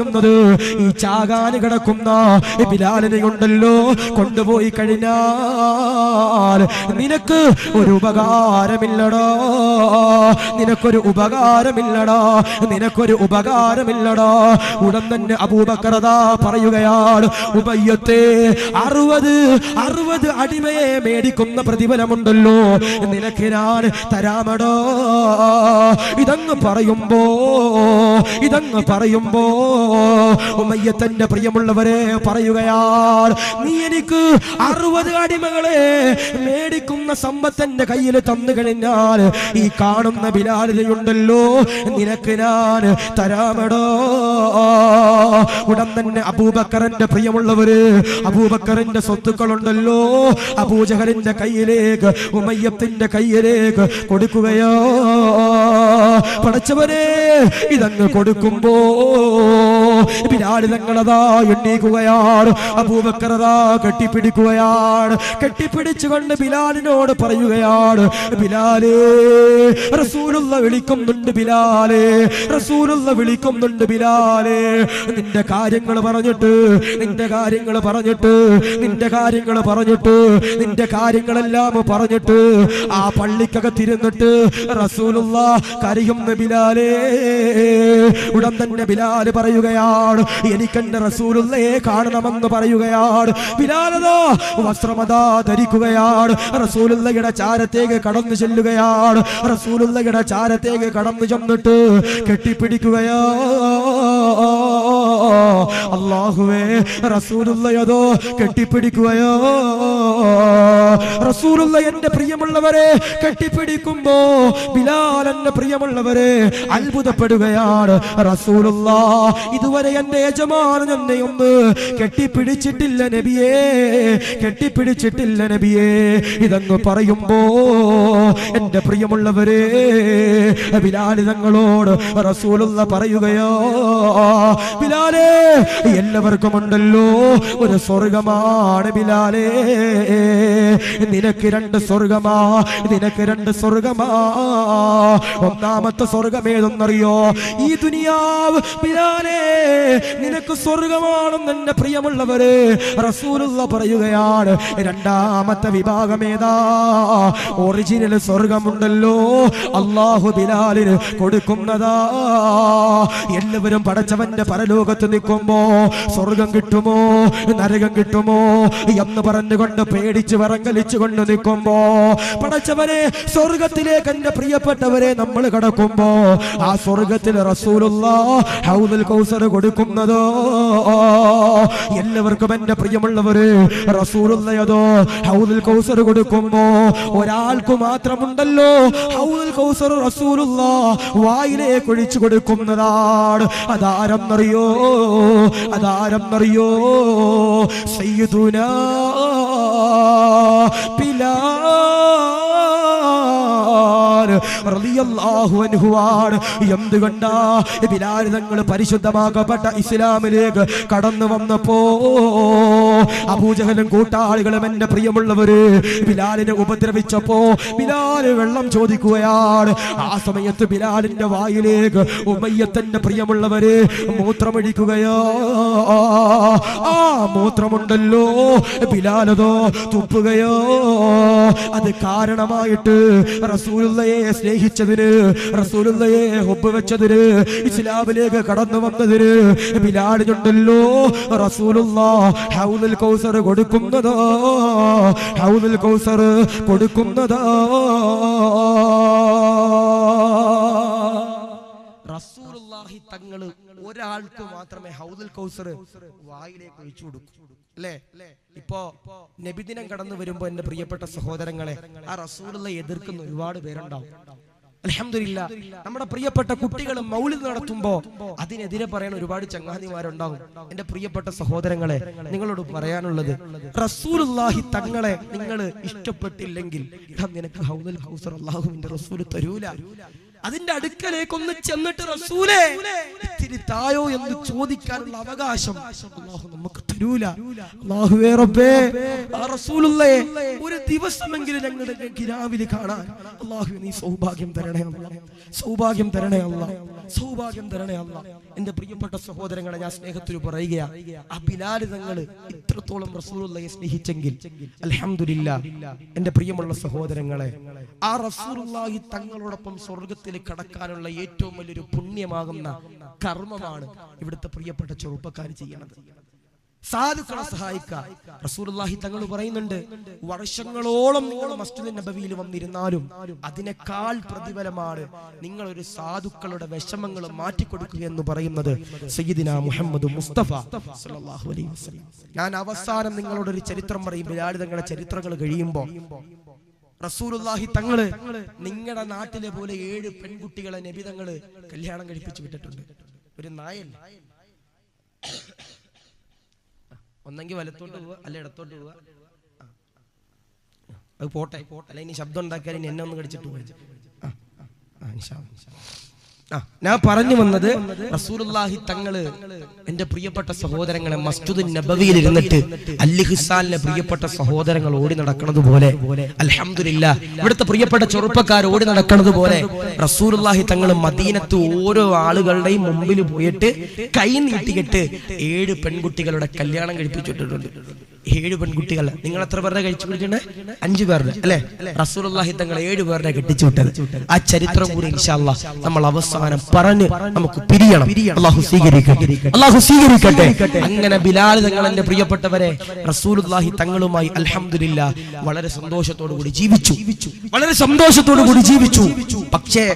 പറയുന്നത് ഈ ചാകാന് കിടക്കുന്ന ബിലാലിനെ ഉണ്ടല്ലോ കൊണ്ടുപോയി കഴിഞ്ഞാൽ നിനക്ക് ഒരു ഉപകാരമില്ലടാ. നിനക്കൊരു ഉപകാരമില്ലടാ. നിനക്കൊരു ഉപകാരമില്ലടാ. ഉടൻ തന്നെ അബൂബക്കറതാ പറയുകയാണ് ഉബയ്യത്തെ അറുപത് അറുപത് അടിമയെ മേടിക്കുന്ന പ്രതിഫലമുണ്ടല്ലോ. നിനക്ക് ഞാൻ തരാമടോ. ഇതങ്ങ് പറയുമ്പോ ഇതങ്ങ് പറയുമ്പോ ഉമയ്യത്തന്റെ പ്രിയമുള്ളവരെ പറയുകയാൽ നീ എനിക്ക് അറുപത് അടിമകളെ മേടിക്കുന്ന സമ്പത്തന്റെ കയ്യിൽ തന്നു കഴിഞ്ഞാൽ ഈ കാണുന്ന ബിലാലിനുണ്ടല്ലോ നിനക്ക് ഞാൻ തരാമടോ. ഉടൻ തന്നെ അബൂബക്കറിന്റെ പ്രിയമുള്ളവര് അബൂബക്കറിന്റെ സ്വത്തുക്കളുണ്ടല്ലോ. അബൂജഹലിന്റെ കയ്യിലേക്ക് ഉമയ്യത്തിന്റെ കയ്യിലേക്ക് കൊടുക്കുകയോ. പടച്ചവരെ ഇതങ്ങ് കൊടുക്കുമ്പോ ബിലാൽ തങ്ങളതാ എണ്ണീക്കുകയാണ്. അബൂബക്കറതാ കെട്ടിപ്പിടിക്കുകയാണ്. കെട്ടിപ്പിടിച്ചുകൊണ്ട് ബിലാലിനോട് പറയുകയാണ് ബിലാലേ റസൂലുള്ള വിളിക്കുന്നുണ്ട് ബിലാലേ റസൂലുള്ള വിളിക്കുന്നുണ്ട് ബിലാലേ. നിന്റെ കാര്യങ്ങൾ പറഞ്ഞിട്ട് നിന്റെ കാര്യങ്ങൾ പറഞ്ഞിട്ട് നിന്റെ കാര്യങ്ങൾ പറഞ്ഞിട്ട് നിന്റെ കാര്യങ്ങളെല്ലാം പറഞ്ഞിട്ട് ആ പള്ളിക്കകത്തിരുന്നിട്ട് റസൂലുള്ള കരയുന്ന ബിലാലേ ഉടൻ തന്നെ ബിലാൽ പറയുകയാണ് എനിക്കെന്റെ റസൂലുള്ളയെ കാണണമെന്ന് പറയുകയാണ്. ബിലാലതോ വസ്ത്രമതാ ധരിക്കുകയാണ്. റസൂലുള്ളയുടെ ചാരത്തേക്ക് കടന്നു ചെല്ലുകയാണ്. റസൂലുള്ളയുടെ ചാരത്തേക്ക് കടന്നു ചെന്നിട്ട് കെട്ടിപ്പിടിക്കുകയോ അള്ളാഹുവേ റസൂലുള്ളയതോ കെട്ടിപ്പിടിക്കുകയോ. റസൂലുള്ള എന്റെ പ്രിയമുള്ളവരെ കെട്ടിപ്പിടിക്കുമ്പോ ബിലാൽ എന്റെ പ്രിയമുള്ളവരെ അത്ഭുതപ്പെടുകയാണ്. റസൂലുള്ള ഇതുവരെ എന്റെ യജമാനൻ എന്നെ ഒന്ന് കെട്ടിപ്പിടിച്ചിട്ടില്ല നബിയേ കെട്ടിപ്പിടിച്ചിട്ടില്ല നബിയേ. ഇതങ്ങ് പറയുമ്പോ എന്റെ പ്രിയമുള്ളവരെ ബിലാലിതങ്ങളോട് റസൂലുള്ള പറയുകയോ. ബിലാലേ എല്ലാവർക്കും ഉണ്ടല്ലോ. ഒരു സ്വർഗമാണ് ബിലാലേ. നിനക്ക് രണ്ട് സ്വർഗമാ നിനക്ക് രണ്ട് സ്വർഗമാ ഒന്നാമത്തെ സ്വർഗം ഏതെന്നറിയോ? ഈ ദുനിയാവ് ബിലാലേ നിനക്ക് സ്വർഗമാണെന്ന് എന്റെ പ്രിയമുള്ളവര് റസൂലുള്ള പറയുകയാണ്. രണ്ടാമത്തെ വിഭാഗം ഏതാ? ഒറിജിനൽ സ്വർഗമുണ്ടല്ലോ അള്ളാഹു ബിലാലിന് കൊടുക്കുന്നതാ. എല്ലാവരും പടച്ചവന്റെ പരലോകത്ത് നിൽക്കുമ്പോ സ്വർഗം കിട്ടുമോ? നരകം കിട്ടുമോ? എന്ന് പറഞ്ഞുകൊണ്ട് പേടിച്ച് വിറങ്ങലിച്ചു കൊണ്ട് നിൽക്കുമ്പോ പടച്ചവനെ സ്വർഗത്തിലേക്ക് എന്റെ പ്രിയപ്പെട്ടവരെ നമ്മൾ കടക്കുമ്പോ ആ സ്വർഗത്തിൽ റസൂലുള്ള കൗസർ കൊടുക്കുന്നതോ. എല്ലാവർക്കും എന്റെ പ്രിയമുള്ളവര് റസൂലുള്ളയതോ ഹൗദുൽ കൗസർ കൊടുക്കുമ്പോ ഒരാൾക്ക് മാത്രമുണ്ടല്ലോ. ഹൗദുൽ കൗസർ റസൂലുള്ള വായിലേക്ക് ഒഴിച്ചു കൊടുക്കുന്നതാണ്. അതാരെന്നറിയോ? അതാരെന്നറിയോ? സയ്യിദുനാ ബിലാൽ അൻഹുവാണ്. എന്തുകൊണ്ടാ? ബിലാൽ തങ്ങൾ പരിശുദ്ധമാക്കപ്പെട്ട ഇസ്ലാമിലേക്ക് കടന്നു വന്നപ്പോ അബൂജഹലും കൂട്ടാളികളും എന്റെ പ്രിയമുള്ളവര് ബിലാലിനെ ഉപദ്രവിച്ചപ്പോ ബിലാൽ വെള്ളം ചോദിക്കുകയാണ്. ആ സമയത്ത് ബിലാലിന്റെ വായിലേക്ക് ഉമയ്യത്തന്റെ പ്രിയമുള്ളവര് മൂത്രമൊഴിക്കുകയോ. ആ മൂത്രമുണ്ടല്ലോ. ബിലാലതോ തുപ്പുകയോ. അത് കാരണമായിട്ട് റസൂലുള്ളയെ സ്നേഹിച്ചതിന് റസൂലുള്ളയെ ഒപ്പ് വെച്ചതിന് ഇസ്ലാമിലേക്ക് കടന്നു വന്നതിന് ബിലാലിനുണ്ടല്ലോ. റസൂലുള്ള ഹൗദുൽ കൗസർ കൊടുക്കുന്നതാ ഹൗദുൽ കൗസർ കൊടുക്കുന്നതാ. റസൂലുള്ളാഹി തങ്ങൾ ഒരാൾക്ക് മാത്രമേ ഹൗദുൽ കൗസർ വായിലേക്ക് ഒഴിച്ചു കൊടുക്കൂ. അല്ലേ ഇപ്പോ നബിദിനം കടന്നു വരുമ്പോ എന്റെ പ്രിയപ്പെട്ട സഹോദരങ്ങളെ ആ റസൂലുള്ള എതിർക്കുന്ന ഒരുപാട് പേരുണ്ടാവും. അലഹമില്ല നമ്മുടെ പ്രിയപ്പെട്ട കുട്ടികൾ മൗലിദ് നടത്തുമ്പോ അതിനെതിരെ പറയാൻ ഒരുപാട് ചങ്ങാതിമാരുണ്ടാവും. എന്റെ പ്രിയപ്പെട്ട സഹോദരങ്ങളെ നിങ്ങളോട് പറയാനുള്ളത് റസൂലുള്ളാഹി തങ്ങളെ നിങ്ങൾ ഇഷ്ടപ്പെട്ടില്ലെങ്കിൽ നിനക്ക് ഹൗദൽ ഹൗസർ അള്ളാഹുവിന്റെ റസൂൽ തരൂല. അതിന്റെ അടുക്കലേക്ക് ഒന്ന് ചെന്നിട്ട് റസൂലേ ഇത്തിരി തായോ എന്ന് ചോദിക്കാനുള്ള അവകാശം. അള്ളാഹു നമുക്ക് തരൂല. അള്ളാഹുവേ റബ്ബേ ആ റസൂലുള്ളയെ ഒരു ദിവസമെങ്കിലും ഞങ്ങളുടെ ഗിരാവിൽ കാണാൻ. അള്ളാഹു നീ സൗഭാഗ്യം തരണേ സൗഭാഗ്യം തരണേ അല്ല സൗഭാഗ്യം തരണേ അല്ല. എന്റെ പ്രിയപ്പെട്ട സഹോദരങ്ങളെ ഞാൻ സ്നേഹത്തിൽ പറയുക ആ ബിലാൽ ഇത്രത്തോളം റസൂലുള്ളയെ സ്നേഹിച്ചെങ്കിൽ അലഹമില്ല എന്റെ പ്രിയമുള്ള സഹോദരങ്ങളെ ആ റസൂലുള്ളാഹി തങ്ങളോടൊപ്പം സ്വർഗത്തിൽ കടക്കാനുള്ള ഏറ്റവും വലിയൊരു പുണ്യമാകുന്ന കർമ്മമാണ് ഇവിടുത്തെ പ്രിയപ്പെട്ട ചെറുപ്പക്കാർ ചെയ്യണത് സാധുക്കളെ സഹായിക്കാം. റസൂലുള്ളാഹി തങ്ങൾ പറയുന്നുണ്ട് വർഷങ്ങളോളം നിങ്ങൾ മസ്ജിദ് നബവിയിൽ വന്നിരുന്നാലും അതിനേക്കാൾ പ്രതിഫലമാണ് നിങ്ങൾ ഒരു സാധുക്കളുടെ വിഷമങ്ങൾ മാറ്റിക്കൊടുക്കുക എന്ന് പറയുന്നത്. സയ്യിദിന മുഹമ്മദ് മുസ്തഫ അലൈഹി വസല്ലം. ഞാൻ അവസാനം നിങ്ങളോട് ഒരു ചരിത്രം പറയും ബിലാൽ തങ്ങളുടെ ചരിത്രങ്ങൾ കഴിയുമ്പോൾ റസൂലുള്ളാഹി തങ്ങൾ നിങ്ങളുടെ നാട്ടിലെ പോലെ ഏഴ് പെൺകുട്ടികളെ നബി തങ്ങൾ കല്യാണം കഴിപ്പിച്ചു വിട്ടിട്ടുണ്ട്. ഒരു നായല്ല? ഒന്നെങ്കിൽ വലത്തോട്ട് പോവുക അല്ല ഇടത്തോട്ട് പോവുക. അത് പോട്ടെ അല്ല ഇനി ശബ്ദം ഉണ്ടാക്കിയാൽ ഇനി എന്നെ ഒന്ന് കടിച്ചിട്ട് പോയി ആ, ആ. ആ, ഞാൻ പറഞ്ഞു വന്നത് റസൂലുള്ളാഹി തങ്ങൾ എന്റെ പ്രിയപ്പെട്ട സഹോദരങ്ങളെ മസ്ജിദ് നബവിയിൽ ഇരുന്നിട്ട് അല്ലിഹുസാലിന്റെ പ്രിയപ്പെട്ട സഹോദരങ്ങൾ ഓടി നടക്കുന്നത് പോലെ അലഹമില്ല ഇവിടുത്തെ പ്രിയപ്പെട്ട ചെറുപ്പക്കാർ ഓടി നടക്കുന്നത് പോലെ റസൂലുള്ളാഹി തങ്ങൾ മദീനത്ത് ഓരോ ആളുകളുടെയും മുമ്പിൽ പോയിട്ട് കൈ നീട്ടിയിട്ട് ഏഴ് പെൺകുട്ടികളുടെ കല്യാണം കഴിപ്പിച്ചിട്ടുണ്ട്. ഏഴ് പെൺകുട്ടികൾ നിങ്ങൾ എത്ര പേരുടെ കഴിച്ചു കുടിക്കണേ അഞ്ചു പേരുടെ അല്ലെ? റസൂലുള്ളാഹി തങ്ങൾ ഏഴ് പേരുടെ കെട്ടിച്ചു വിട്ടത്. ആ ചരിത്രം കൂടി ഇൻഷാല്ല നമ്മൾ അവസാനം പറഞ്ഞ് നമുക്ക് പിരിയണം. അള്ളാഹു സ്വീകരിക്കട്ടെ. അള്ളാഹു സ്വീകരിക്കട്ടെ. അങ്ങനെ ബിലാൽ തങ്ങൾ എന്റെ പ്രിയപ്പെട്ടവരെ റസൂലുള്ളാഹി തങ്ങളുമായി അൽഹംദുലില്ല വളരെ സന്തോഷത്തോടു കൂടി ജീവിച്ചു. വളരെ സന്തോഷത്തോടു കൂടി ജീവിച്ചു. പക്ഷേ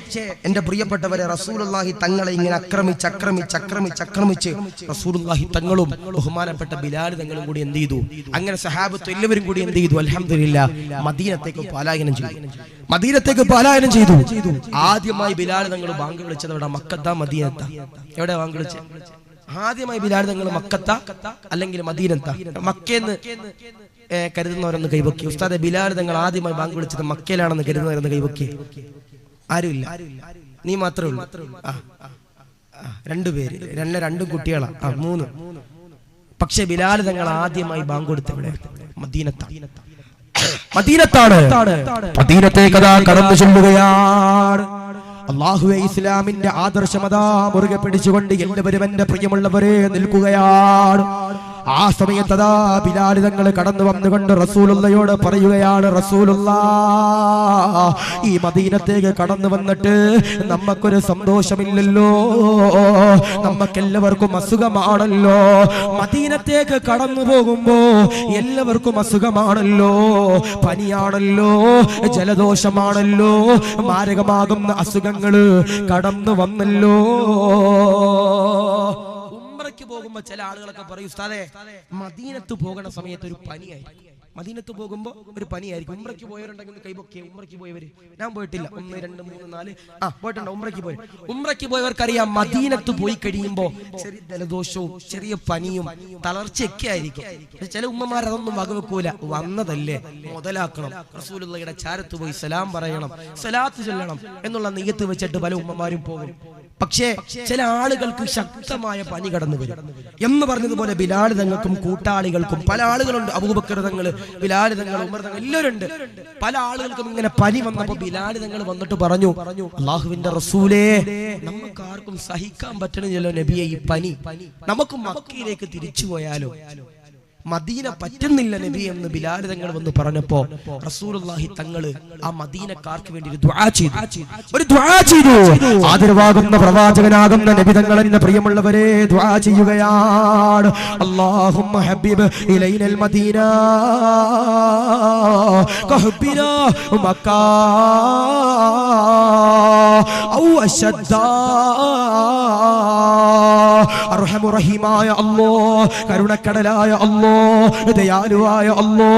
എന്റെ പ്രിയപ്പെട്ടവരെ റസൂലുള്ളാഹി തങ്ങളെ ഇങ്ങനെ അക്രമിച്ച് അക്രമിച്ച് അക്രമിച്ച് അക്രമിച്ച് റസൂലുള്ളാഹി തങ്ങളും ബഹുമാനപ്പെട്ട ബിലാൽ തങ്ങളും കൂടി എന്ത് ചെയ്തു? അങ്ങനെ സഹാബത്ത് എല്ലാവരും കൂടി എന്ത് ചെയ്തു? അലഹമില്ല മദീനത്തേക്ക് പലായനം ചെയ്തു. മദീനത്തേക്ക് പലായനം ചെയ്തു. ആദ്യമായി ബിലാൽ തങ്ങൾ ബാങ്ക് വിളിച്ചത് അവിടെ മക്കത്ത മദീനത്ത. എവിടെ ബാങ്ക് വിളിച്ചത്? ആദ്യമായി ബിലാൽ തങ്ങൾ മക്കത്ത അല്ലെങ്കിൽ മദീനത്ത. മക്കേന്ന് കരുതുന്നവരൊന്ന് കൈവക്കി ഉസ്താദെ ബിലാൽ തങ്ങൾ ആദ്യമായി ബാങ്ക് വിളിച്ചത് മക്കയിലാണെന്ന് കരുതുന്നവരൊന്ന് കൈവക്കി ആരുമില്ല. നീ മാത്രമേ ഉള്ളൂ. ആ, രണ്ടുപേര്. രണ്ട് രണ്ടും കുട്ടികളാ. ആ മൂന്ന്. പക്ഷെ ബിലാൽ തങ്ങൾ ആദ്യമായി ബാങ്ക് കൊടുത്തവിടെ മദീനത്താണ്. മദീനത്താണ്. മദീനത്തേക്ക് അതാ കടന്നു ചെല്ലുകയാണ്. അള്ളാഹുവെ ഇസ്ലാമിന്റെ ആദർശമതാ മുറുകെ പിടിച്ചുകൊണ്ട് എല്ലാവരും എന്റെ പ്രിയമുള്ളവരെ നിൽക്കുകയാണ്. ആ സമയത്ത് അതാ ബിലാൽ തങ്ങൾ കടന്നു വന്നുകൊണ്ട് റസൂലുള്ളയോട് പറയുകയാണ് റസൂലുള്ള ഈ മദീനത്തേക്ക് കടന്നു വന്നിട്ട് നമുക്കൊരു സന്തോഷമില്ലല്ലോ. നമുക്കെല്ലാവർക്കും അസുഖമാണല്ലോ. മദീനത്തേക്ക് കടന്നു പോകുമ്പോ എല്ലാവർക്കും അസുഖമാണല്ലോ. പനിയാണല്ലോ ജലദോഷമാണല്ലോ മാരകമാകുന്ന അസുഖങ്ങൾ കടന്നു വന്നല്ലോ. പോകുമ്പോ ചില ആളുകളൊക്കെ പറയും ഉസ്താദെ മദീനത്ത് പോകുന്ന സമയത്ത് ഒരു പനിയായി മദീനത്ത് പോകുമ്പോ ഒരു പനിയായിരിക്കും. ഉമ്രയ്ക്ക് പോയവരുണ്ടെങ്കിൽ കൈപൊക്കെ ഉമ്രയ്ക്ക് പോയവര്. ഞാൻ പോയിട്ടില്ല. ഒന്ന് രണ്ട് മൂന്ന് നാല്. ആ പോയിട്ടുണ്ട്. ഉമ്രയ്ക്ക് പോയി. ഉമ്രയ്ക്ക് പോയവർക്കറിയാം മദീനത്ത് പോയി കഴിയുമ്പോ ചെറിയ ജലദോഷവും ചെറിയ പനിയും തളർച്ചയൊക്കെ ആയിരിക്കും. ചില ഉമ്മമാർ അതൊന്നും വകവെക്കൂല. വന്നതല്ലേ മുതലാക്കണം. റസൂലുള്ളയുടെ ചാരത്ത് പോയി സലാം പറയണം സലാത്ത് ചൊല്ലണം എന്നുള്ള നെയ്യത്ത് വെച്ചിട്ട് പല ഉമ്മമാരും പോകും. പക്ഷേ ചില ആളുകൾക്ക് ശക്തമായ പനി കടന്നു വരും. എന്ന് പറഞ്ഞതുപോലെ ബിലാൽ തങ്ങൾക്കും കൂട്ടാളികൾക്കും പല ആളുകളുണ്ട്. അബൂബക്കർ തങ്ങൾ ബിലാൽ തങ്ങൾ ഉമർ തങ്ങൾ എല്ലാവരും ഉണ്ട് പല ആളുകൾക്കും ഇങ്ങനെ പനി വന്നപ്പോ ബിലാൽ തങ്ങൾ വന്നിട്ട് പറഞ്ഞു അള്ളാഹുവിന്റെ റസൂലേ നമുക്ക് ആർക്കും സഹിക്കാൻ പറ്റണില്ലല്ലോ നബിയെ ഈ പനി. നമുക്ക് മക്കയിലേക്ക് തിരിച്ചു പോയാലോ? മദീന പറ്റുന്നില്ല നബി എന്ന് ബിലാൽ തങ്ങൾ വന്ന് പറഞ്ഞപ്പോ റസൂലുള്ളാഹി തങ്ങൾ ആ മദീനക്കാർക്ക് വേണ്ടി ഒരു ദുആ ചെയ്തു. ഒരു ദുആ ചെയ്തു. ആദരവാകുന്ന പ്രവാചകനാകുന്ന നബി തങ്ങൾ എന്ന പ്രിയമുള്ളവരെ ദുആ ചെയ്യുകയാണ്. അല്ലാഹുമ്മ ഹബീബ് ഇലൈനൽ മദീന. കഹബിന മക്ക ഔ അശദ്ദാ. അർഹമുറഹിമായ അല്ലോ കരുണക്കടലായ അല്ലോ ദയാലുവായ അല്ലോ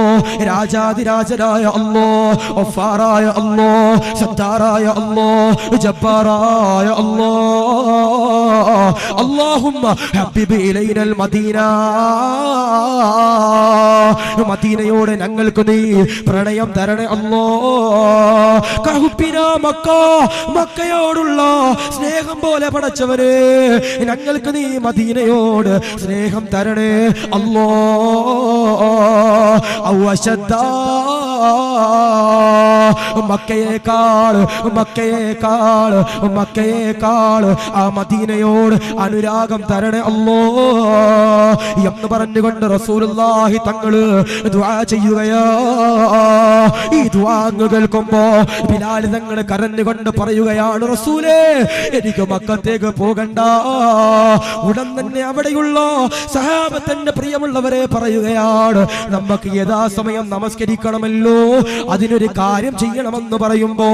രാജാതിരാജനായ അല്ലോ ഒഫാറായ അല്ലോ സത്താറായ അല്ലോ ജബ്ബാറായ അല്ലോ അള്ളാഹുമ്മ ഹബീബ് ഇലൈനൽ മദീന. മദീനയോട് ഞങ്ങൾക്ക് നീ പ്രണയം തരണേ അല്ലോ. കഹുപ്പിന മക്ക മക്കയോടുള്ള സ്നേഹം പോലെ പടച്ചവര് ഞങ്ങൾക്ക് നീ മദീനയോട് സ്നേഹം തരണേ അല്ലോ. ഔവശത്താ മക്കയേക്കാൾ മക്കയേക്കാൾ മക്കയേക്കാൾ ആ മദീനയോട് അനുരാഗം തരണേ അല്ലോ എന്ന് പറഞ്ഞുകൊണ്ട് റസൂലുള്ളാഹി തങ്ങൾ ദുആ ചെയ്യുകയാ. ഈ ദുആ കേൾക്കുമ്പോ ബിലാൽ തങ്ങൾ കരഞ്ഞുകൊണ്ട് പറയുകയാണ് റസൂലേ എനിക്ക് മക്കത്തേക്ക് പോകണ്ട. ഉടൻ തന്നെ അവിടെയുള്ള സഹാബത്തിന്റെ പ്രിയമുള്ളവരെ പറയുകയാണ് നമുക്ക് യഥാസമയം നമസ്കരിക്കണമല്ലോ. അതിനൊരു കാര്യം ചെയ്യണമെന്ന് പറയുമ്പോ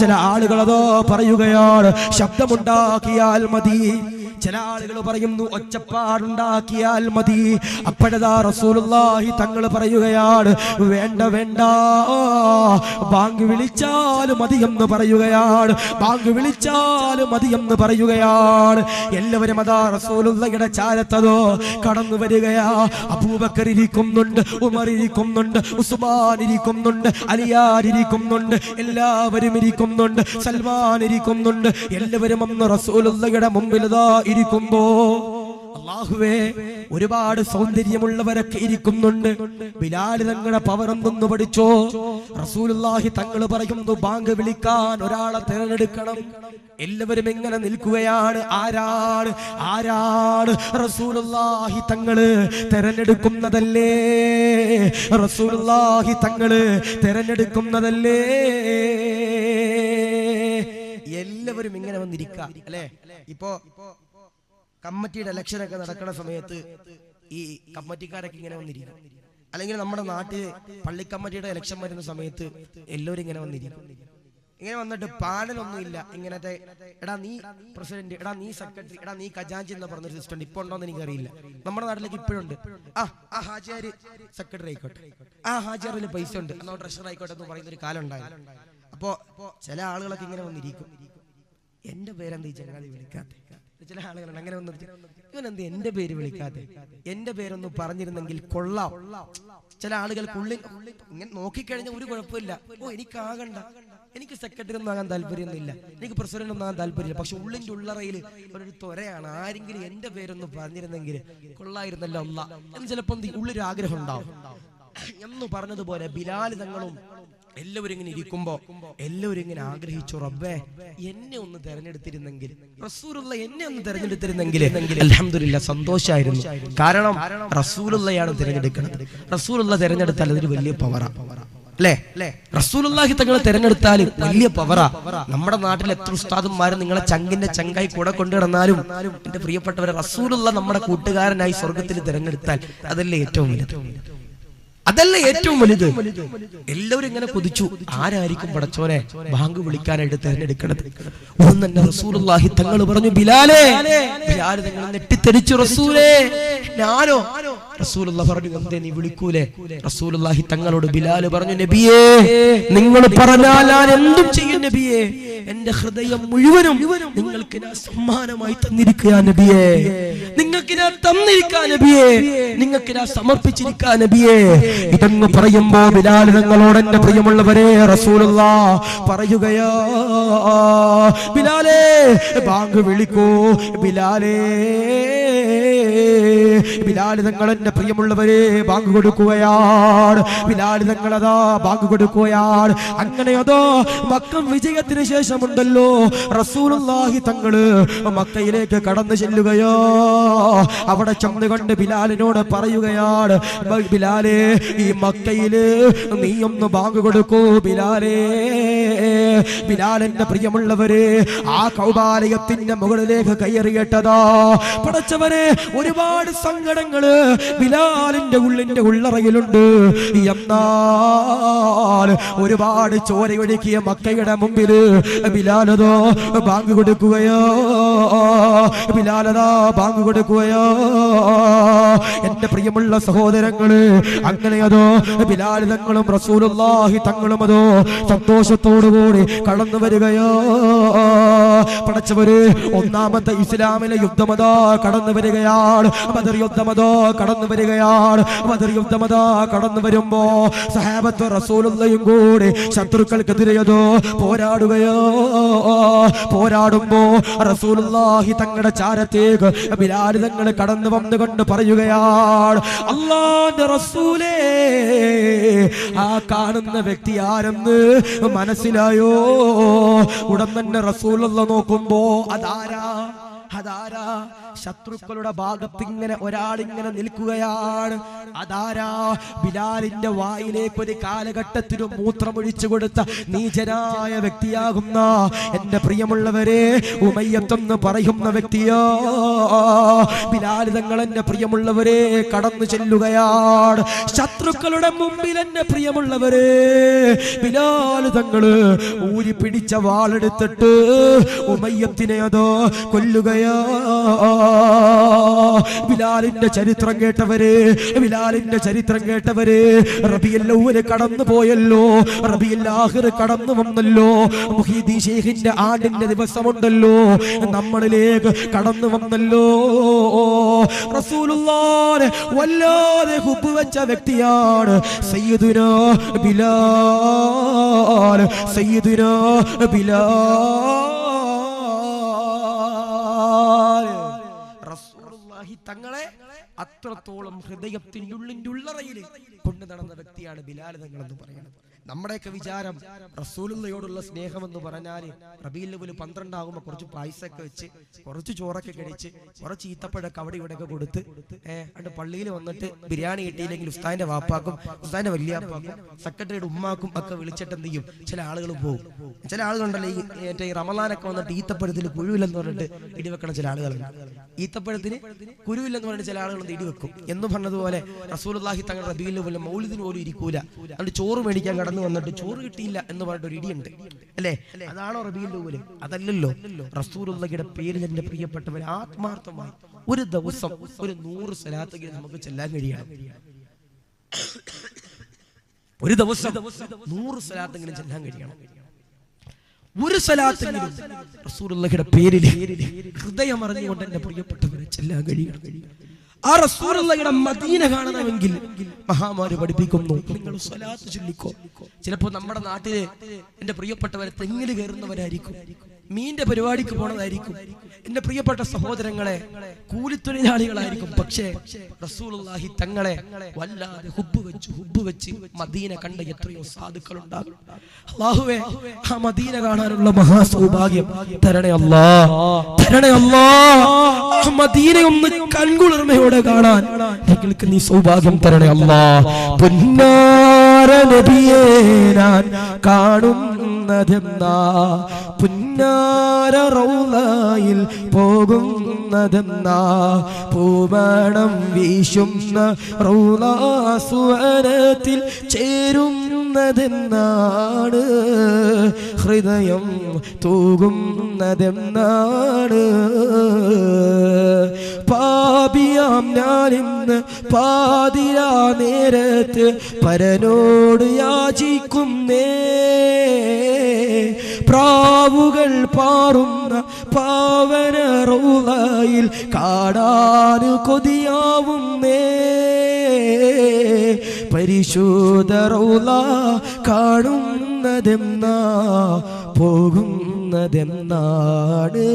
ചില ആളുകൾ അതോ പറയുകയാണ് ശബ്ദമുണ്ടാക്കിയാൽ മതി. ചില ആളുകൾ പറയുന്നു ഒച്ചപ്പാടുണ്ടാക്കിയാൽ മതി. അപ്പോഴതാ റസൂലുള്ളാഹി തങ്ങൾ പറയുകയാണ് വേണ്ട വേണ്ട. ബാങ്ക് വിളിച്ചാലും മതി എന്ന് പറയുകയാണ് ബാങ്ക് വിളിച്ചാലും മതി എന്ന് പറയുകയാണ്. എല്ലാവരും അതാ റസൂലുള്ളയുടെ ചാരത്തതോ കടന്നു വരികയാ. അബൂബക്കർ ഇരിക്കുന്നുണ്ട് ഉമർ ഇരിക്കുന്നുണ്ട് ഉസ്മാൻ ഇരിക്കുന്നുണ്ട് അലിയാർ ഇരിക്കുന്നുണ്ട് എല്ലാവരും ഇരിക്കുന്നുണ്ട് സൽമാൻ ഇരിക്കുന്നുണ്ട്. എല്ലാവരും അന്ന് റസൂലുള്ളയുടെ മുമ്പിൽ ഇരിക്കുമ്പോ അള്ളാഹുവേ ഒരുപാട് സൗന്ദര്യമുള്ളവരൊക്കെ ഇരിക്കുന്നുണ്ട്. ബിലാൽ തങ്ങളെ പവറൊന്നും പഠിച്ചോ? റസൂലുള്ളാഹി തങ്ങൾ പറയുന്നു ബാങ്ക് വിളിക്കാൻ ഒരാളെ തിരഞ്ഞെടുക്കണം. എല്ലാവരും എങ്ങനെ നിൽക്കുകയാണ്. ആരാണ്? ആരാണ് റസൂലുള്ളാഹി തങ്ങൾ തെരഞ്ഞെടുക്കുന്നതല്ലേ? റസൂലുള്ളാഹി തങ്ങൾ തെരഞ്ഞെടുക്കുന്നതല്ലേ? എല്ലാവരും ഇങ്ങനെ വന്നിരിക്കുക അല്ലേ? ഇപ്പോ കമ്മിറ്റിയുടെ ഇലക്ഷൻ ഒക്കെ നടക്കുന്ന സമയത്ത് ഈ കമ്മിറ്റിക്കാരൊക്കെ ഇങ്ങനെ വന്നിരിക്കും. അല്ലെങ്കിൽ നമ്മുടെ നാട്ടിൽ പള്ളി കമ്മിറ്റിയുടെ ഇലക്ഷൻ വരുന്ന സമയത്ത് എല്ലാവരും ഇങ്ങനെ വന്നിരിക്കും. ഇങ്ങനെ വന്നിട്ട് പാനലൊന്നും ഇല്ല ഇങ്ങനത്തെ എടാ നീ പ്രസിഡന്റ് എടാ നീ സെക്രട്ടറി എടാ നീ ഖജാഞ്ചി എന്ന് പറഞ്ഞൊരു സിസ്റ്റം ഇപ്പൊ ഉണ്ടോന്ന് എനിക്കറിയില്ല. നമ്മുടെ നാട്ടിലേക്ക് ഇപ്പോഴുണ്ട്. ആ ആ ഹാജിയാര് സെക്രട്ടറി ആയിക്കോട്ടെ. ആ ഹാജിയാറിൽ പൈസ ഉണ്ട്. എന്നോ ട്രഷർ ആയിക്കോട്ടെ എന്ന് പറയുന്ന ഒരു കാലം ഉണ്ടായിരുന്നു. അപ്പോ ചില ആളുകളൊക്കെ ഇങ്ങനെ വന്നിരിക്കും. എന്റെ പേരെന്താ ഈ ചങ്ങാതി വിളിക്കാത്ത? ചില ആളുകളാണ് അങ്ങനെ ഒന്ന് എന്ത് എന്റെ പേര് വിളിക്കാതെ? എന്റെ പേരൊന്ന് പറഞ്ഞിരുന്നെങ്കിൽ കൊള്ളാം. ചില ആളുകൾക്കുള്ളിൽ ഇങ്ങനെ നോക്കിക്കഴിഞ്ഞാൽ ഒരു കുഴപ്പമില്ല. ഓ എനിക്കാകണ്ട. എനിക്ക് സെക്രട്ടറി ഒന്നും ആകാൻ താല്പര്യമൊന്നുമില്ല. എനിക്ക് പ്രസിഡന്റ് ഒന്നും ആകാൻ താല്പര്യമില്ല. പക്ഷെ ഉള്ളിന്റെ ഉള്ളറയിൽ ഒരു ത്വരയാണ്. ആരെങ്കിലും എന്റെ പേരൊന്ന് പറഞ്ഞിരുന്നെങ്കിൽ കൊള്ളായിരുന്നല്ലോ അല്ല. എന്ന് ചിലപ്പോൾ ഉള്ളൊരു ആഗ്രഹം ഉണ്ടാവും. എന്ന് പറഞ്ഞതുപോലെ ബിലാൽ തങ്ങളും എല്ലാവരും ഇങ്ങനെ ഇരിക്കുമ്പോ എല്ലാവരും ഇങ്ങനെ ആഗ്രഹിച്ചു റബ്ബേ എന്നെ ഒന്ന് തെരഞ്ഞെടുത്തിരുന്നെങ്കിൽ റസൂലുള്ള എന്നെ ഒന്ന് തെരഞ്ഞെടുത്തിരുന്നെങ്കിൽ അൽഹംദുലില്ലാ സന്തോഷമായിരുന്നു കാരണം റസൂലുള്ളയാണ് തിരഞ്ഞെടുക്കുന്നത് റസൂലുള്ള തെരഞ്ഞെടുത്താൽ അതൊരു വലിയ പവറാ. അല്ലേ? റസൂലുള്ളാഹി തങ്ങളെ തിരഞ്ഞെടുത്താൽ വലിയ പവറാ. നമ്മുടെ നാട്ടിൽ എത്ര ഉസ്താദന്മാരും നിങ്ങളെ ചങ്കിന്റെ ചങ്കായി കൂടെ കൊണ്ടു കിടന്നാലും എന്റെ പ്രിയപ്പെട്ടവരെ റസൂലുള്ള നമ്മുടെ കൂട്ടുകാരനായി സ്വർഗത്തിൽ തിരഞ്ഞെടുത്താൽ അതല്ലേ ഏറ്റവും വലുത്. അതല്ല ഏറ്റവും വലുത്. എല്ലാവരും ഇങ്ങനെ കൊതിച്ചു. ആരായിരിക്കും പടച്ചോനെ? ബാങ്ക് വിളിക്കാനായിട്ട് തിരഞ്ഞെടുക്കണത്? ഒന്നും തന്നെ റസൂലുള്ളാഹി തങ്ങൾ പറഞ്ഞു ബിലാലേ ബിലാൽ തങ്ങൾ നെട്ടിത്തെടിച്ചു റസൂലേ. ഞാനോ? റസൂലുള്ള പറഞ്ഞു എന്തേ നീ വിളിക്കൂലേ? റസൂലുള്ളാഹി തങ്ങളോട് ബിലാൽ പറഞ്ഞു നബിയേ നിങ്ങൾ പറഞ്ഞാൽ ഞാൻ എന്തും ചെയ്യും നബിയേ. എന്റെ ഹൃദയം മുഴുവനും നിങ്ങൾക്ക് ഞാൻ സമ്മാനമായി തന്നിരിക്കുക നബിയേ. നിങ്ങൾക്ക് ഞാൻ തന്നിരിക്കാ നബിയേ. നിങ്ങൾക്ക് ഞാൻ നബിയേ. ഇതങ്ങ് പറയുമ്പോ ബിലാൽ തങ്ങളോട് എന്റെ പ്രിയമുള്ളവരെ റസൂലുള്ള പറയുകയാ ബിലാലേ ബാങ്ക് വിളിക്കൂ ബിലാലേ. ബിലാൽ എന്റെ പ്രിയമുള്ളവരെ ബാങ്ക് കൊടുക്കുകയാണ്. ബിലാൽ തങ്ങളതാ ബാങ്ക് കൊടുക്കുകയാണ്. അങ്ങനെ അതോ മക്കം വിജയത്തിന് ശേഷമുണ്ടല്ലോ റസൂലുള്ളാഹി തങ്ങൾ മക്കയിലേക്ക് കടന്നു ചെല്ലുകയോ. അവിടെ ചെന്നുകൊണ്ട് ബിലാലിനോട് പറയുകയാണ് ബിലാലെ ഈ മക്കയിൽ നീ ഒന്ന് ബാങ്ക് കൊടുക്കൂ ബിലാലേ. ബിലാലിന്റെ പ്രിയമുള്ളവര് ആ കൗബാലയത്തിന്റെ മുകളിലേക്ക് കയറിയിട്ടതാ. പടച്ചവരെ ഒരുപാട് സങ്കടങ്ങൾ ബിലാലിന്റെ ഉള്ളിന്റെ ഉള്ളറയിലുണ്ട്. എന്നാൽ ഒരുപാട് ചോരയൊഴുക്കിയ മക്കയുടെ മുമ്പിൽ ബിലാലതോ ബാങ്ക് കൊടുക്കുകയോ. ബിലാലതാ ബാങ്ക് കൊടുക്കുകയോ? എന്റെ പ്രിയമുള്ള സഹോദരങ്ങൾ അങ്ങനെ അതോ ബിലാലിതങ്ങളും റസൂലുള്ളാഹി തങ്ങളും അതോ സന്തോഷത്തോടുകൂടി കടന്നു വരികയോ? പടച്ചവര് ഒന്നാമത്തെ ഇസ്ലാമിലെ യുദ്ധമതോ കടന്നു വരികയാണ്. യുദ്ധം യുദ്ധമതോ കടന്നു വരികയാണ്. ബദർ യുദ്ധമതോ കടന്നു വരുമ്പോ സഹാബത്ത് റസൂലുള്ളയും കൂടി ശത്രുക്കൾക്കെതിരെയതോ പോരാടുകയോ? പോരാടുമ്പോ റസൂലുള്ളാഹി തങ്ങളുടെ ചാരത്തേക്ക് ബിലാൽ തങ്ങൾ കടന്നു വന്നുകൊണ്ട് പറയുകയാണ് അള്ളാന്റെ റസൂലേ ആ കാണുന്ന വ്യക്തി ആരെന്ന് മനസ്സിലായോ? ഉടൻ തന്നെ റസൂലുള്ള നോക്കുമ്പോ അതാരാ? അതാരാ? ശത്രുക്കളുടെ ഭാഗത്ത് ഇങ്ങനെ ഒരാളിങ്ങനെ നിൽക്കുകയാണ്. അതാരാ? ബിലാലിന്റെ വായിലേക്ക് ഒരു കാലഘട്ടത്തിനും മൂത്രമൊഴിച്ചു കൊടുത്ത നീചനായ വ്യക്തിയാകുന്ന എന്റെ പ്രിയമുള്ളവരെ ഉമയ്യത്തെന്ന് പറയുന്ന വ്യക്തിയോ? ബിലാൽ തങ്ങൾ എന്റെ പ്രിയമുള്ളവരെ കടന്നു ചെല്ലുകയാണ്. ശത്രുക്കളുടെ മുമ്പിൽ എന്റെ പ്രിയമുള്ളവരെ ബിലാൽ തങ്ങൾ ഊരി പിടിച്ച വാളെടുത്തിട്ട് ഉമയ്യത്തിനെ അതോ കൊല്ലുകയാ? ബിലാലിന്റെ ചരിത്രം കേട്ടവര് ബിലാലിന്റെ ചരിത്രം കേട്ടവര് റബിയല്ലൂര് കടന്നു പോയല്ലോ റബിയല്ലാഹിർ കടന്നു വന്നല്ലോ ഷേഖിന്റെ ആടിന്റെ ദിവസമുണ്ടല്ലോ നമ്മളിലേക്ക് കടന്നു വന്നല്ലോ. വല്ലാതെ ഹുബ് വെച്ച വ്യക്തിയാണ് സയ്യിദുന ബിലാൽ സയ്യിദുന ബിലാൽ. തങ്ങളെ അത്രത്തോളം ഹൃദയത്തിന്റെ ഉള്ളിന്റെ ഉള്ളറയിൽ കൊണ്ടു നടന്ന വ്യക്തിയാണ് ബിലാൽ തങ്ങൾ എന്ന് പറയുന്നത് നമ്മുടെയൊക്കെ വിചാരം റസൂലുള്ളയോടുള്ള സ്നേഹം എന്ന് പറഞ്ഞാൽ റബീൽ ലെവൽ പന്ത്രണ്ടാകുമ്പോ കുറച്ച് പായസമൊക്കെ വെച്ച് കുറച്ച് ചോറൊക്കെ കഴിച്ച് കുറച്ച് ഈത്തപ്പഴൊക്കെ അവിടെ ഇവിടെയൊക്കെ കൊടുത്ത് ഏഹ് പള്ളിയിൽ വന്നിട്ട് ബിരിയാണി കിട്ടിയില്ലെങ്കിൽ ഉസ്താദിന്റെ വാപ്പാക്കും ഉസ്താദിന്റെ വലിയാപ്പാക്കും സെക്രട്ടറിയുടെ ഉമ്മാക്കും ഒക്കെ വിളിച്ചിട്ട് എന്ത് ചെയ്യും? ചില ആളുകൾ പോകും ചില ആളുകളുണ്ടല്ലോ ഈ മറ്റേ ഈ റമലാനൊക്കെ വന്നിട്ട് ഈത്തപ്പഴത്തിൽ കുഴുവില്ലെന്ന് പറഞ്ഞിട്ട് ഇടിവെക്കണ ചില ആളുകളുണ്ട്. ഈത്തപ്പഴത്തിന് കുരുവില്ലെന്ന് പറഞ്ഞിട്ട് ചില ആളുകൾ ഇടിവെക്കും എന്ന് പറഞ്ഞതുപോലെ റസൂലുള്ളാഹി തങ്ങൾ റബീൽ പോലും മൗലിദിന് പോലും ഇരിക്കൂല. അതുകൊണ്ട് ചോറ് മേടിക്കാൻ കടന്നു വന്നിട്ട് ചോറ് കിട്ടിയില്ല എന്ന് പറഞ്ഞിട്ട് ഒരു ഇടിയുണ്ട്. അല്ലേ? അതാണോ റബീൽ പോലെ അതല്ലല്ലോ. റസൂർയുടെ പേരിൽ എന്റെ പ്രിയപ്പെട്ടവർ ആത്മാർത്ഥമായി ഒരു ദിവസം ഒരു നൂറ് സ്ഥലത്തെങ്കിലും നമുക്ക് ചെല്ലാൻ കഴിയണം. ഒരു ദിവസം നൂറ് സ്ഥലത്തെങ്കിലും ചെല്ലാൻ കഴിയണം. ഒരു സ്ഥലത്തെങ്കിലും റസൂർ പേരിൽ ഹൃദയം അറിഞ്ഞുകൊണ്ട് എന്റെ പ്രിയപ്പെട്ടവരെ ചെല്ലാൻ കഴിയണം. ആ റസൂലുള്ളയുടെ മദീന കാണണമെങ്കിൽ മഹാമാര് പഠിപ്പിക്കുന്നു. നിങ്ങൾ ചൊല്ലിക്കോ. ചിലപ്പോ നമ്മുടെ നാട്ടിലെ എന്റെ പ്രിയപ്പെട്ടവരെ തെങ്ങിൽ കയറുന്നവരായിരിക്കും. മീന്റെ പരിപാടിക്ക് പോണതായിരിക്കും. എന്റെ പ്രിയപ്പെട്ട സഹോദരങ്ങളെ കൂലിത്തൊഴിലാളികളായിരിക്കും. പക്ഷേ റസൂലുള്ളാഹി തങ്ങളെ വല്ലാതെ ഹുബ് വെച്ച് ഹുബ് വെച്ച് മദീന കണ്ട എത്രയോ സാധുക്കൾ ഉണ്ടാകും. അള്ളാഹുവേ ആ മദീന കാണാനുള്ള മഹാസൗഭാഗ്യം തരണേ അല്ലാ. തരണേ അല്ലാ. മദീന ഒന്ന് കൺകുളിർമയോടെ കാണാൻ നിങ്ങൾക്ക് നീ സൗഭാഗ്യം തരണേ അല്ലാ. പുന്നാര നബിയേ ഞാൻ കാണുന്നതെന്നാ പുന്നാര റൗലായിൽ പോകുന്നതെന്നാ. പൂമണം വീശുന്ന റൗലാസുവനത്തിൽ ചേരുന്നതെന്നാണ്. ഹൃദയം തൂകുന്നതെന്നാണ്. പാപിയാം ഞാനിന്ന് പാതിരാ നേരത്ത് പരനോട് യാചിക്കുന്നേ. പ്രാവുകൾ പാറുന്ന പാവന റൗലായിൽ കാടാൻ കൊതിയാവുന്നേ. പരിശോധ റൗല കാണുന്നതെന്നാ പോകുന്നതെന്നാണ്.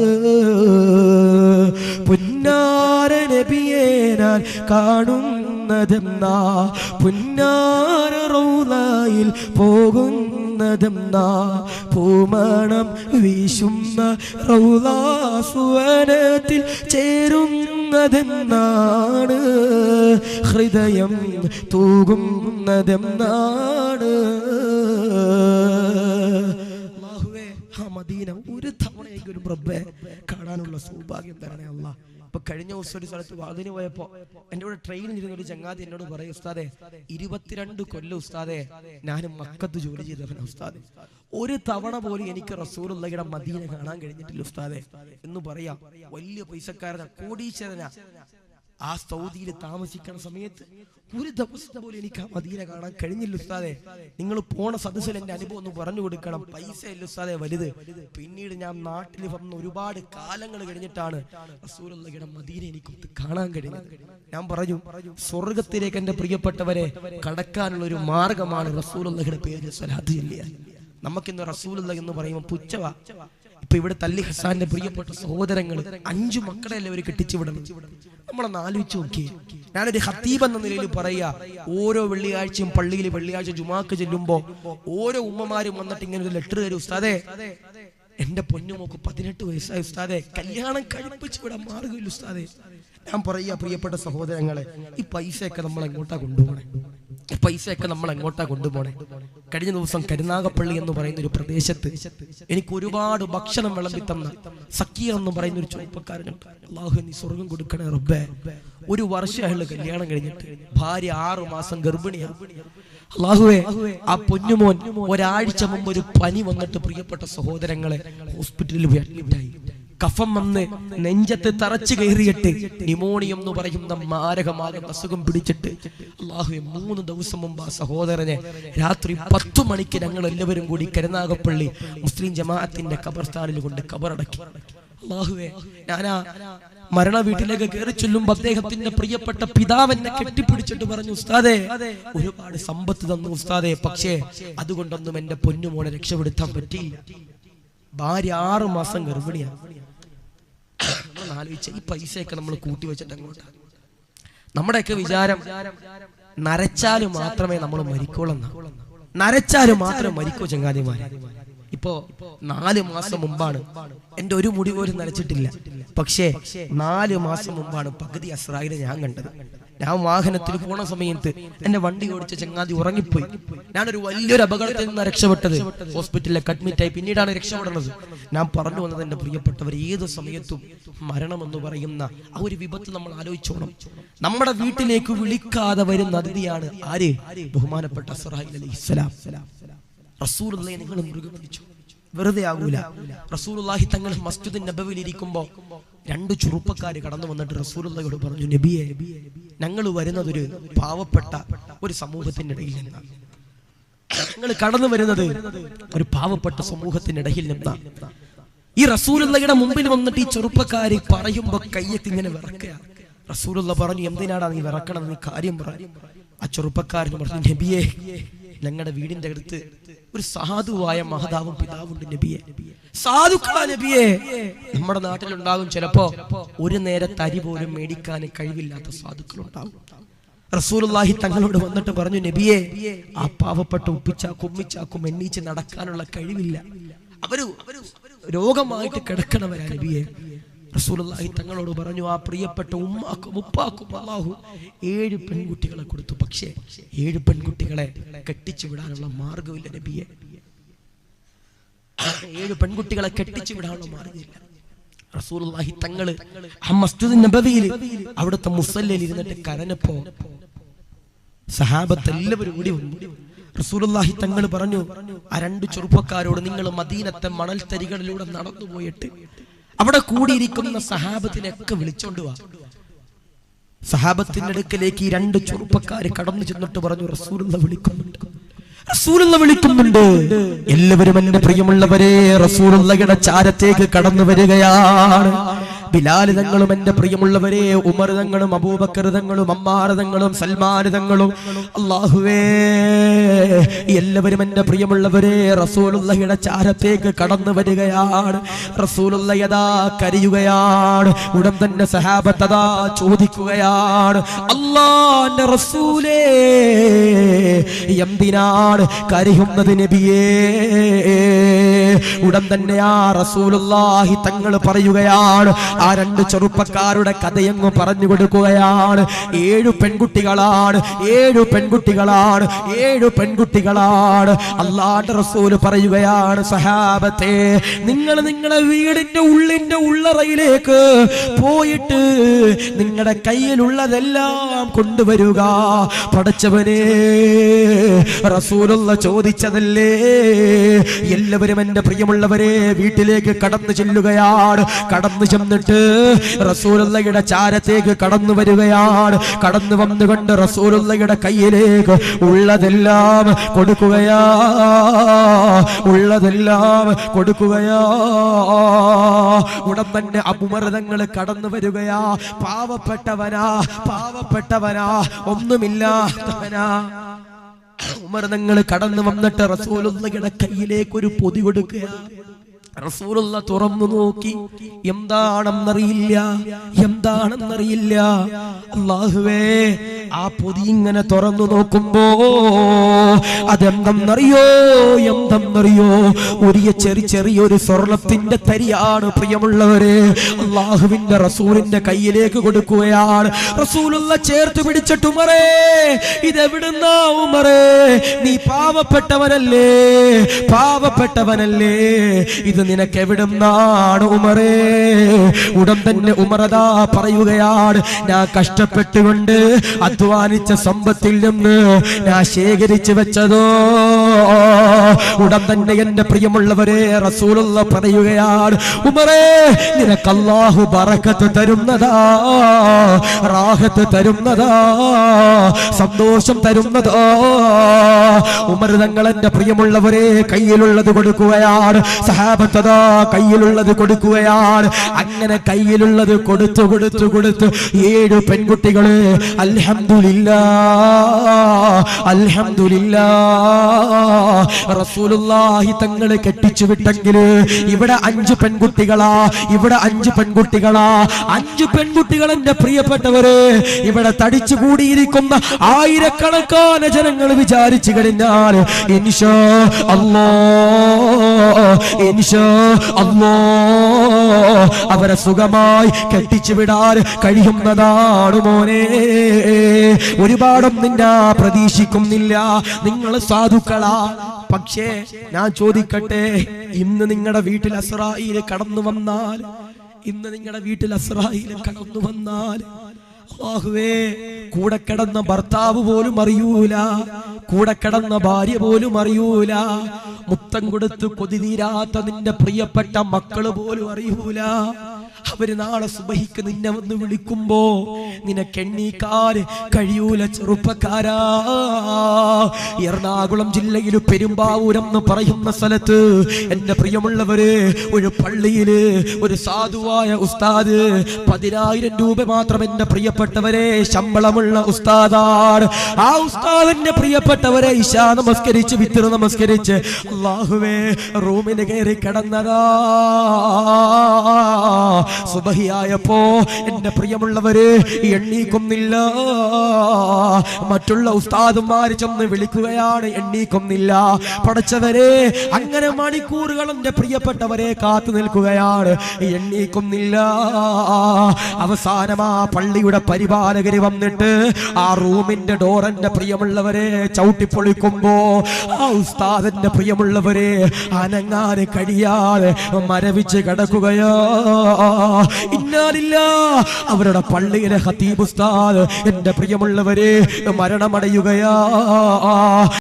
പുന്നാര നബിയെ ഞാൻ കാണുന്നതെന്നാ പുന്നാര റൗലായിൽ പോകുന്നതെന്നാ പൂമണം വീശുന്ന റൗലാസുവനത്തിൽ ചേരുന്നതെന്നാണ്. ഹൃദയം തൂകുന്നതെന്നാണ്. മദീന ഒരു തവണയെങ്കിലും റബ്ബെ കാണാനുള്ള സൗഭാഗ്യം തരണേ അല്ല ഇപ്പൊ കഴിഞ്ഞ ദിവസം ഒരു സ്ഥലത്ത് വാതിന് പോയപ്പോ എന്റെ കൂടെ ട്രെയിനിൽ ഇരുന്ന ഒരു ചങ്ങാതി എന്നോട് പറയും ഉസ്താദെ ഇരുപത്തിരണ്ട് കൊല്ലം ഉസ്താദെ ഞാനും മക്കത്ത് ജോലി ചെയ്തവനാ ഉസ്താദെ. ഒരു തവണ പോലും എനിക്ക് റസൂലുള്ളയുടെ മദീന കാണാൻ കഴിഞ്ഞിട്ടില്ല ഉസ്താദെ. എന്ന് പറയാ വലിയ പൈസക്കാരനാ കോടീശ്വരനാ. ആ സൗദിയിൽ താമസിക്കുന്ന സമയത്ത് ഒരു ദിവസം പോലും എനിക്ക് ആ മദീന കാണാൻ കഴിഞ്ഞില്ല ഉസ്താദെ. നിങ്ങൾ പോണ സദസ്സിൽ എന്റെ അനുഭവം ഒന്ന് പറഞ്ഞു കൊടുക്കണം. പൈസ ഇല്ല ഉസ്താദെ വലുത്. പിന്നീട് ഞാൻ നാട്ടിൽ വന്ന് ഒരുപാട് കാലങ്ങൾ കഴിഞ്ഞിട്ടാണ് റസൂലുള്ളയുടെ മദീന എനിക്ക് കാണാൻ കഴിഞ്ഞത്. ഞാൻ പറഞ്ഞു സ്വർഗത്തിലേക്ക് എന്റെ പ്രിയപ്പെട്ടവരെ കടക്കാനുള്ള ഒരു മാർഗമാണ് റസൂലുള്ളയുടെ പേര് സലാത്ത് നമുക്കിന്ന് റസൂലുള്ള എന്ന് പറയുമ്പോൾ പുച്ഛവ. ഇപ്പൊ ഇവിടെ തല്ലി ഹസാന്റെ പ്രിയപ്പെട്ട സഹോദരങ്ങൾ അഞ്ചു മക്കളെയല്ലേ അവർ കെട്ടിച്ചു വിടണം നമ്മളൊന്ന് ആലോചിച്ച് നോക്കിയേ. ഞാനൊരു ഹത്തീബ് എന്ന നിലയിൽ പറയാ ഓരോ വെള്ളിയാഴ്ചയും പള്ളിയിൽ വെള്ളിയാഴ്ച ജുമാക്ക് ചെല്ലുമ്പോ ഓരോ ഉമ്മമാരും വന്നിട്ട് ഇങ്ങനെ ഒരു ലെറ്റർ തരും. ഉസ്താദേ എന്റെ പൊന്നുമോക്ക് പതിനെട്ട് വയസ്സായി ഉസ്താദെ കല്യാണം കഴിപ്പിച്ച് വിടാൻ മാറുകയില്ല ഉസ്താദെ. ഞാൻ പറയാ പ്രിയപ്പെട്ട സഹോദരങ്ങളെ ഈ പൈസയൊക്കെ നമ്മൾ എങ്ങോട്ടാ കൊണ്ടുപോകണേ പൈസയൊക്കെ നമ്മൾ എങ്ങോട്ടാ കൊണ്ടുപോകണേ കഴിഞ്ഞ ദിവസം കരുനാഗപ്പള്ളി എന്ന് പറയുന്ന ഒരു പ്രദേശത്ത് എനിക്ക് ഒരുപാട് ഭക്ഷണം വിളമ്പി തന്ന എന്ന് പറയുന്ന ഒരു ചെറുപ്പക്കാരനുണ്ട് അള്ളാഹു നീ സ്വർഗം കൊടുക്കണേ റബ്ബേ. ഒരു വർഷം അയാൾ കല്യാണം കഴിഞ്ഞിട്ട് ഭാര്യ ആറു മാസം ഗർഭിണിയാണ് അള്ളാഹുവേ ആ പൊന്നുമോൻ ഒരാഴ്ച മുമ്പ് ഒരു പനി വന്നിട്ട് പ്രിയപ്പെട്ട സഹോദരങ്ങളെ ഹോസ്പിറ്റലിൽ പോയി അഡ്മിറ്റായി. കഫം വന്ന് നെഞ്ചത്ത് തറച്ചു കയറിയിട്ട് നിമോണിയം എന്ന് പറയുന്ന മാരകമാരക അസുഖം പിടിച്ചിട്ട് അള്ളാഹു മൂന്ന് ദിവസം മുമ്പ് ആ സഹോദരനെ രാത്രി പത്തു മണിക്ക് ഞങ്ങൾ എല്ലാവരും കൂടി കരുനാഗപ്പള്ളി മുസ്ലിം ജമാഅത്തിന്റെ കബർസ്ഥാനിൽ കൊണ്ട് കബറടക്കി. അള്ളാഹുവേ ഞാനാ മരണ വീട്ടിലേക്ക് കയറി ചൊല്ലുമ്പോ അദ്ദേഹത്തിന്റെ പ്രിയപ്പെട്ട പിതാവ് എന്നെ കെട്ടിപ്പിടിച്ചിട്ട് പറഞ്ഞു ഉസ്താദേ ഒരുപാട് സമ്പത്ത് തന്നു ഉസ്താദേ പക്ഷേ അതുകൊണ്ടൊന്നും എന്റെ പൊന്നുമോനെ രക്ഷപ്പെടുത്താൻ പറ്റിയില്ല. ഭാര്യ ആറു മാസം ഗർഭിണിയാണ്. ആലോചിച്ച ഈ പൈസയൊക്കെ നമ്മൾ കൂട്ടി വെച്ചിട്ട് അങ്ങോട്ട്. നമ്മുടെയൊക്കെ വിചാരം നരച്ചാലും മാത്രമേ നമ്മൾ മരിക്കോളെന്ന നരച്ചാലും മാത്രമേ മരിക്കൂ ചങ്ങാതിമാരെ. ഇപ്പോ നാല് മാസം മുമ്പാണ്. എന്റെ ഒരു മുടി പോലും നരച്ചിട്ടില്ല. പക്ഷേ നാല് മാസം മുമ്പാണ് പകുതി അസ്രായിനെ ഞാൻ കണ്ടത്. ഞാൻ വാഹനത്തിൽ പോണ സമയത്ത് എന്റെ വണ്ടി ഓടിച്ച ചങ്ങാതി ഉറങ്ങിപ്പോയി. ഞാനൊരു വലിയൊരു അപകടത്തിൽ നിന്ന് രക്ഷപ്പെട്ടത്. ഹോസ്പിറ്റലിലേക്ക് അഡ്മിറ്റ് ആയി പിന്നീടാണ് രക്ഷപ്പെടുന്നത്. ഞാൻ പറഞ്ഞു വന്നത് എന്റെ പ്രിയപ്പെട്ടവർ ഏത് സമയത്തും മരണമെന്ന് പറയുന്ന ആ ഒരു വിപത്ത് നമ്മൾ ആലോചിച്ചോണം. നമ്മുടെ വീട്ടിലേക്ക് വിളിക്കാതെ വരുന്ന അതിഥിയാണ് ആര്? ബഹുമാനപ്പെട്ട ഇസ്ലാം നിങ്ങൾ മുറുകെ വെറുതെ ആകൂല റസൂലുള്ളാഹി തങ്ങൾ മസ്ജിദ് നബവിൽ ഇരിക്കുമ്പോ രണ്ട് ചെറുപ്പക്കാര് കടന്നു വന്നിട്ട് റസൂലുള്ളയോട് പറഞ്ഞു നബിയെ ഞങ്ങൾ വരുന്നത് ഒരു പാവപ്പെട്ട ഒരു സമൂഹത്തിന്റെ ഇടയിൽ നിന്നാണ് ഞങ്ങൾ കടന്നു വരുന്നത് ഒരു പാവപ്പെട്ട സമൂഹത്തിനിടയിൽ നിന്നാണ് ഈ റസൂലുള്ളയുടെ മുമ്പിൽ വന്നിട്ട് ഈ ചെറുപ്പക്കാര് പറയുമ്പോ കയ്യൊക്കെ ഇങ്ങനെ വിറക്കുക. റസൂലുള്ള പറഞ്ഞു എന്തിനാടാ നീ വിറക്കണം നീ കാര്യം പറഞ്ഞു ആ ചെറുപ്പക്കാരൻ പറഞ്ഞു നബിയെ ഞങ്ങളുടെ വീടിന്റെ അടുത്ത് ഒരു സാധുവായ മഹതാവും പിതാവുണ്ട് നബിയെ. സാധുക്കളാ നബിയെ. നമ്മുടെ നാട്ടിലുണ്ടാകും ചിലപ്പോ ഒരു നേരെ തരി പോലും മേടിക്കാൻ കഴിവില്ലാത്ത സാധുക്കൾ ഉണ്ടാകും റസൂലുള്ളാഹി തങ്ങളോട് വന്നിട്ട് പറഞ്ഞു നബിയെ ആ പാവപ്പെട്ട ഉപ്പിച്ചാക്കും ഉമ്മിച്ചാക്കും എണ്ണീച്ച് നടക്കാനുള്ള കഴിവില്ല. അവർ രോഗമായിട്ട് കിടക്കണവരാ നബിയെ. റസൂലുള്ളാഹി തങ്ങളോട് പറഞ്ഞു ആ പ്രിയപ്പെട്ട ഉമ്മാക്കും ഉപ്പാക്കും അള്ളാഹു ഏഴ് പെൺകുട്ടികളെ കൊടുത്തു. പക്ഷേ ഏഴ് പെൺകുട്ടികളെ കെട്ടിച്ചു വിടാനുള്ള മാർഗമില്ല നബിയെ. ഏഴ് പെൺകുട്ടികളെ കെട്ടിച്ചു വിടാനുള്ള മാർഗമില്ല റസൂലുള്ളാഹി തങ്ങൾ ആ മസ്ജിദ് നബവിയിൽ അവിടുത്തെ മുസല്ലയിൽ ഇരുന്നിട്ട് കരഞ്ഞപ്പോ സഹാബത്ത് എല്ലാവരും കൂടി വന്നു. റസൂലുള്ളാഹി തങ്ങൾ പറഞ്ഞു ആ രണ്ട് ചെറുപ്പക്കാരോട് നിങ്ങൾ മദീനത്തെ മണൽത്തരികളിലൂടെ നടന്നു പോയിട്ട് അവിടെ കൂടിയിരിക്കുന്ന സഹാബത്തിനൊക്കെ വിളിച്ചോണ്ട് വാ. സഹാബത്തിന്റെ അടുക്കലേക്ക് ഈ രണ്ട് ചെറുപ്പക്കാര് കടന്നു ചെന്നിട്ട് പറഞ്ഞു റസൂലുള്ള വിളിക്കുന്നുണ്ട്. റസൂലുള്ള വിളിക്കുന്നുണ്ട്. എല്ലാവരും എന്റെ പ്രിയമുള്ളവരെ റസൂലുള്ളയുടെ ചാരത്തേക്ക് കടന്നു വരികയാണ്. ബിലാൽ തങ്ങളും എന്റെ പ്രിയമുള്ളവരെ ഉമർ തങ്ങളും അബൂബക്കർ തങ്ങളും അമ്മാർ തങ്ങളും സൽമാൻ തങ്ങളും. അള്ളാഹുവേ എല്ലാവരും എന്റെ പ്രിയമുള്ളവരെ റസൂലുള്ളയുടെ ചാരത്തേക്ക് കടന്നു വരികയാണ്. റസൂലുള്ളയതാ കരയുകയാണ്. ഉടൻ തന്നെ സഹാബത്തതാ ചോദിക്കുകയാണ്. അള്ളാന്റെ റസൂലേ എന്തിനാണ് കരയുന്നത് നബിയേ? ഉടൻ തന്നെ ആ റസൂലുള്ളാഹി തങ്ങൾ പറയുകയാണ് ആ രണ്ട് ചെറുപ്പക്കാരുടെ കഥയങ്ങ് പറഞ്ഞു കൊടുക്കുകയാണ്. ഏഴു പെൺകുട്ടികളാണ് ഏഴു പെൺകുട്ടികളാണ് ഏഴു പെൺകുട്ടികളാണ്. അള്ളാന്റെ റസൂൽ പറയുകയാണ് സഹാബത്തെ നിങ്ങൾ നിങ്ങളെ വീടിന്റെ ഉള്ളിന്റെ ഉള്ളറയിലേക്ക് പോയിട്ട് നിങ്ങളുടെ കയ്യിലുള്ളതെല്ലാം കൊണ്ടുവരിക. പടച്ചവനെ റസൂലുള്ള ചോദിച്ചതല്ലേ? എല്ലാവരും എന്റെ പ്രിയമുള്ളവരെ വീട്ടിലേക്ക് കടന്നു ചെല്ലുകയാണ്. കടന്നു ചെന്നിട്ട് റസൂലുള്ളയുടെ ചാരത്തേക്ക് കടന്നു വരികയാണ്. കടന്നു വന്നുകൊണ്ട് റസൂലുള്ളയുടെ കയ്യിലേക്ക് ഉള്ളതെല്ലാം കൊടുക്കുകയാ. ഉള്ളതെല്ലാം കൊടുക്കുകയാ. ഉടൻ തന്നെ അപമർദ്ദങ്ങൾ കടന്നു വരികയാ. പാവപ്പെട്ടവനാ പാവപ്പെട്ടവനാ ഒന്നുമില്ലാത്തവനാ. ഉമർദങ്ങൾ കടന്നു വന്നിട്ട് റസൂലുള്ളയുടെ കയ്യിലേക്ക് ഒരു പൊതി കൊടുക്കുക റസൂലുള്ള തുറന്നു നോക്കി. എന്താണെന്നറിയില്ല? എന്താണെന്നറിയില്ല? അള്ളാഹുവേ ആ പൊതി ഇങ്ങനെ തുറന്നു നോക്കുമ്പോ അതെന്തെന്നറിയോ? എന്തെന്നറിയോ? ഒരു ചെറിയ ചെറിയൊരു സ്വർണത്തിന്റെ തരിയാണ് പ്രിയമുള്ളവര്. അള്ളാഹുവിന്റെ റസൂലിന്റെ കയ്യിലേക്ക് കൊടുക്കുകയാണ്. റസൂലുള്ള ചേർത്ത് പിടിച്ചിട്ട് ഉമറേ ഇതെവിടുന്നാ ഉമറേ? നീ പാവപ്പെട്ടവനല്ലേ? പാവപ്പെട്ടവനല്ലേ? ഇത് നിനക്ക് എവിടുന്നാണ് ഉമറേ. ഉടൻ തന്നെ ഉമറതാ പറയുകയാണ്. ഞാൻ കഷ്ടപ്പെട്ടുകൊണ്ട് അധ്വാനിച്ച സമ്പത്തിൽ നിന്ന് ഞാൻ ശേഖരിച്ചു വെച്ചതോ? ഉടൻ തന്നെ എന്റെ പ്രിയമുള്ളവരെ റസൂലുള്ള പറയുകയാണ് ഉമറേ നിനക്ക് അല്ലാഹു ബറക്കത്ത് തരുന്നതാ റാഹത്ത് തരുന്നതാ സന്തോഷം തരുന്നതാ. ഉമർ തങ്ങൾ എന്റെ പ്രിയമുള്ളവരെ കയ്യിലുള്ളത് കൊടുക്കുകയാണ് സഹാബത്തതാ കയ്യിലുള്ളത് കൊടുക്കുകയാണ്. അങ്ങനെ കയ്യിലുള്ളത് കൊടുത്തു കൊടുത്തു കൊടുത്തു ഏഴ് പെൺകുട്ടികളെ അൽഹംദുലില്ലാ അൽഹംദുലില്ലാ. റസൂലുള്ളാഹി തങ്ങളെ കെട്ടിച്ചു വിട്ടെങ്കിൽ ഇവിടെ അഞ്ച് പെൺകുട്ടികളാ ഇവിടെ അഞ്ച് പെൺകുട്ടികളാ. അഞ്ച് പെൺകുട്ടികൾ എന്റെ പ്രിയപ്പെട്ടവര് ഇവിടെ തടിച്ചു കൂടിയിരിക്കുന്ന ആയിരക്കണക്കാന ജനങ്ങൾ വിചാരിച്ചു കഴിഞ്ഞാൽ ഇൻഷാ അമ്മോ ഇൻഷാ അല്ലാ. അവരെ സുഖമായി കെട്ടിച്ചു വിടാൻ കഴിയുന്നതാണ് മോനെ. ഒരുപാടും നിന്നെ പ്രതീക്ഷിക്കുന്നില്ല. നിങ്ങൾ സാധുക്കളാ. പക്ഷേ ഞാൻ ചോദിക്കട്ടെ ഇന്ന് നിങ്ങളുടെ വീട്ടിൽ അസ്രായിൽ കടന്നു വന്നാൽ ഇന്ന് നിങ്ങളുടെ വീട്ടിൽ അസ്രായിൽ കടന്നു വന്നാൽ കൂടെ കിടന്ന ഭർത്താവ് പോലും അറിയൂല. കൂടെ കിടന്ന ഭാര്യ പോലും അറിയൂല. മുത്തം കൊടുത്ത് കൊതി തീരാത്ത നിന്റെ പ്രിയപ്പെട്ട മക്കൾ പോലും അറിയൂല. അവർ നാളെ സുബഹിക്ക് നിന്നെ വന്ന് വിളിക്കുമ്പോ നിനക്ക് എണ്ണീക്കാൻ കഴിയൂല ചെറുപ്പക്കാരാ. എറണാകുളം ജില്ലയിൽ പെരുമ്പാവൂരം എന്ന് പറയുന്ന സ്ഥലത്ത് എന്റെ പ്രിയമുള്ളവര് ഒരു പള്ളിയിൽ ഒരു സാധുവായ ഉസ്താദ് പതിനായിരം രൂപ മാത്രം എന്റെ പ്രിയപ്പെട്ടവരെ ശമ്പളമുള്ള ഉസ്താദാണ്. ആ ഉസ്താദിന്റെ പ്രിയപ്പെട്ടവരെ ഇശാ നമസ്കരിച്ച് വിത്തിർ നമസ്കരിച്ച് അള്ളാഹുവേ റൂമിന് കയറി കിടന്നതാ. സുബഹിയായപ്പോ എന്റെ പ്രിയമുള്ളവര് എണ്ണീക്കുന്നില്ല. മറ്റുള്ള ഉസ്താദുമാര് ചെന്ന് വിളിക്കുകയാണ് എണ്ണീക്കുന്നില്ല. പഠിച്ചവരെ അങ്ങനെ മണിക്കൂറുകൾ എന്റെ പ്രിയപ്പെട്ടവരെ കാത്തു നിൽക്കുകയാണ് എണ്ണീക്കുന്നില്ല. അവസാനം ആ പള്ളിയുടെ പരിപാലകര് വന്നിട്ട് ആ റൂമിന്റെ ഡോർ എന്റെ പ്രിയമുള്ളവരെ ചവിട്ടിപ്പൊളിക്കുമ്പോ ആ ഉസ്താദന്റെ പ്രിയമുള്ളവരെ അനങ്ങാതെ കഴിയാതെ മരവിച്ച് കിടക്കുകയോ ഇന്നാലില്ല. അവരുടെ പള്ളിയിലെ ഹത്തീബ് ഉസ്താദ് എന്റെ പ്രിയമുള്ളവരെ മരണമടയുകയാ.